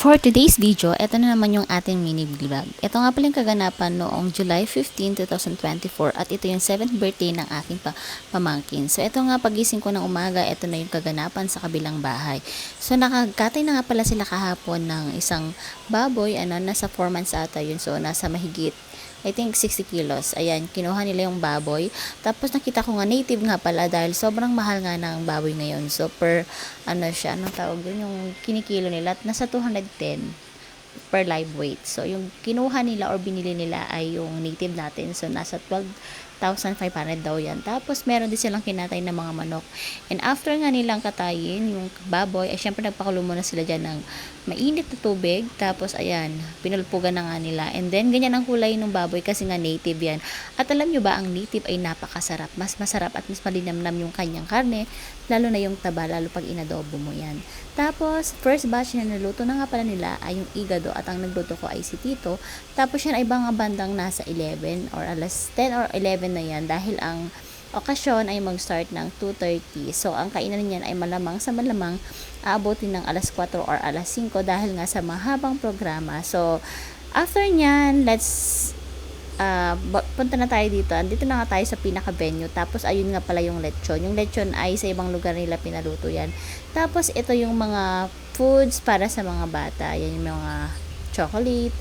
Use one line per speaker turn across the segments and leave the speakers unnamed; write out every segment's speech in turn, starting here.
For today's video, ito na naman yung ating mini vlog. Ito nga pala yung kaganapan noong July 15, 2024 at ito yung 7th birthday ng aking pa pamangkin. So ito nga pagising ko ng umaga, ito na yung kaganapan sa kabilang bahay. So nakagkatay na nga pala sila kahapon ng isang baboy, ano, nasa 4 months ata yun. So nasa mahigit I think 60 kilos. Ayan, kinuha nila yung baboy. Tapos nakita ko nga native nga pala dahil sobrang mahal nga ng baboy ngayon. So per ano siya, anong tawag doon yung kinikilo nila at nasa 210 per live weight. So yung kinuha nila or binili nila ay yung native natin. So nasa 12,500 daw yan. Tapos meron din silang kinatay na mga manok. And after nga nilang katayin yung baboy, ay syempre nagpakulo muna sila dyan ng mainit na tubig. Tapos ayan, pinulpugan na nga nila. And then ganyan ang kulay ng baboy kasi nga native yan. At alam nyo ba, ang native ay napakasarap. Mas masarap at mas malinamnam yung kanyang karne. Lalo na yung taba, lalo pag inadobo mo yan. Tapos, first batch na naluto na nga pala nila ay yung igado at ang nagluto ko ay si Tito. Tapos yan ay mga bandang nasa 11 or alas 10 or 11 na yan dahil ang okasyon ay mag-start ng 2.30. So, ang kainan niyan ay malamang sa malamang aabotin ng alas 4 or alas 5 dahil nga sa mahabang programa. So, after nyan, let's uh, punta na tayo dito. Andito na nga tayo sa pinaka-venue. Tapos, ayun nga pala yung lechon. Yung lechon ay sa ibang lugar nila pinaluto yan. Tapos, ito yung mga foods para sa mga bata. Yan yung mga chocolate,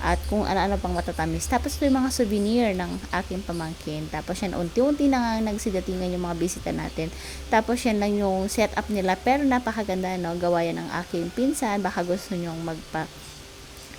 at kung ano-ano pang matatamis. Tapos ito yung mga souvenir ng aking pamangkin. Tapos yan, unti-unti na nga nagsidatingan yung mga bisita natin. Tapos yan lang yung setup nila. Pero napakaganda, no? Gawa yan ng aking pinsan. Baka gusto nyong magpa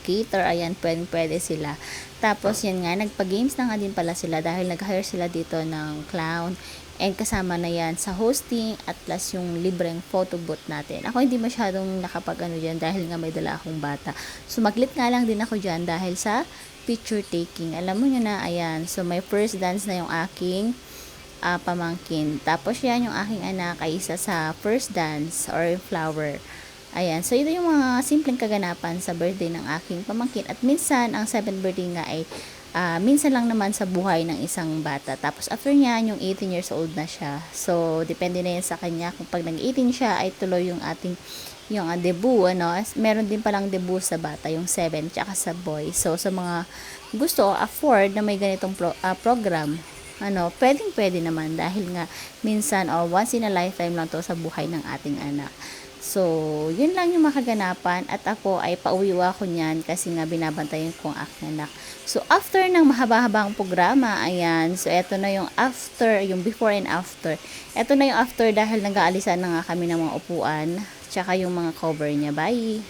cater, ayan, pwedeng pwede sila. Tapos yan nga, nagpa-games na nga din pala sila dahil nag-hire sila dito ng clown and kasama na yan sa hosting at plus yung libreng photo booth natin. Ako hindi masyadong nakapag ano dyan dahil nga may dala akong bata. Sumaglit nga lang din ako dyan dahil sa picture taking. Alam mo nyo na, ayan, so my first dance na yung aking uh, pamangkin. Tapos yan yung aking anak ay isa sa first dance or flower. Ayan, so ito yung mga simpleng kaganapan sa birthday ng aking pamangkin. At minsan, ang 7th birthday nga ay uh, minsan lang naman sa buhay ng isang bata. Tapos after niya, yung 18 years old na siya. So, depende na yan sa kanya. Kung pag nag-18 siya, ay tuloy yung ating yung uh, debut, ano, meron din palang debut sa bata, yung 7, tsaka sa boy. So, sa mga gusto afford na may ganitong pro, uh, program, ano, pwedeng pwede naman dahil nga minsan or once in a lifetime lang to sa buhay ng ating anak. So, yun lang yung makaganapan at ako ay pauwiwa ko niyan kasi nga binabantayan ko aking anak. So, after ng mahaba-habang programa, ayan, so eto na yung after, yung before and after. Eto na yung after dahil nag-aalisan na nga kami ng mga upuan, tsaka yung mga cover niya. Bye!